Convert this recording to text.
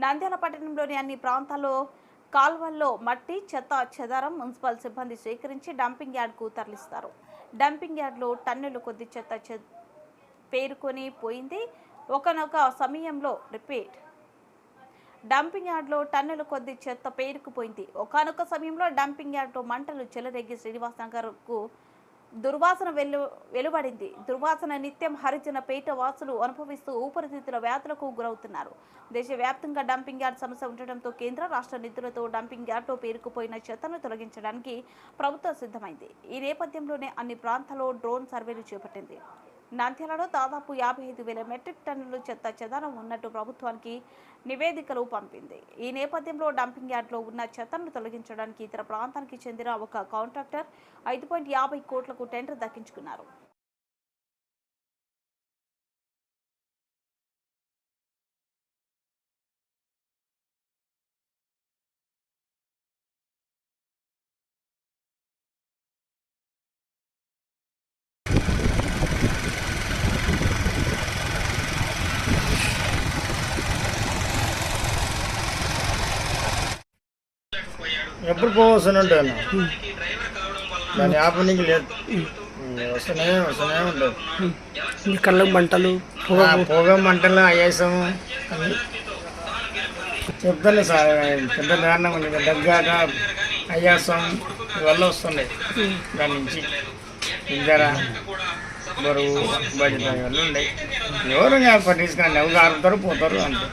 నంద్యాల పట్టణంలోని అన్ని ప్రాంతాల్లో కాల్వల్లో మట్టి చెత్త చెదారం మున్సిపల్ సిబ్బంది సేకరించి డంపింగ్ యార్డ్కు తరలిస్తారు. డంపింగ్ యార్డ్లో టన్నుల కొద్ది చెత్త చె- పేరుకొని పోయింది. ఒకనొక సమయంలో రిపీట్. డంపింగ్ యార్డ్లో టన్నుల కొద్ది చెత్త పేరుకుపోయింది. ఒకనొక సమయంలో డంపింగ్ యార్డ్లో మంటలు చెలరేగి శ్రీనివాసనగర్కు దుర్వాసన వెలు వెలువడింది. దుర్వాసన నిత్యం హరిజన పేట వాసులు అనుభవిస్తూ ఊపిరితిత్తుల వ్యాధులకు గురవుతున్నారు. దేశవ్యాప్తంగా డంపింగ్ యార్డ్ సమస్య ఉండటంతో కేంద్ర రాష్ట్ర నిధులతో డంపింగ్ యార్డ్లో పేరుకుపోయిన చెత్తను తొలగించడానికి ప్రభుత్వం సిద్ధమైంది. ఈ నేపథ్యంలోనే అన్ని ప్రాంతాల్లో డ్రోన్ సర్వేలు చేపట్టింది. నంద్యాలలో దాదాపు యాభై ఐదు వేల మెట్రిక్ టన్నులు చెత్త చెదారం ఉన్నట్టు ప్రభుత్వానికి నివేదికలు పంపింది. ఈ నేపథ్యంలో డంపింగ్ యార్డ్లో ఉన్న చెత్తను తొలగించడానికి ఇతర ప్రాంతానికి చెందిన ఒక కాంట్రాక్టర్ ఐదు పాయింట్ యాభై కోట్లకు టెండర్ దక్కించుకున్నారు. ఎప్పుడు పోవస్తూనే ఉంటాయి అన్న. దాని ఆపనికి లేదు. వస్తూనే వస్తూనే ఉంటుంది ఈ కళ్ళకు మంటలు పొగ మంటలు అయ్యేసాము చెప్తాను సార్ పెద్ద దారుణం ఉంది. దగ్గాక అయ్యాసం ఇవల్ల వస్తున్నాయి. దాని నుంచి ఇందర బరువు బాధ్యత ఇవన్నీ ఉన్నాయి. ఎవరు పట్టించుకుని ఎవరు ఆరుతారు పోతారు అంతే.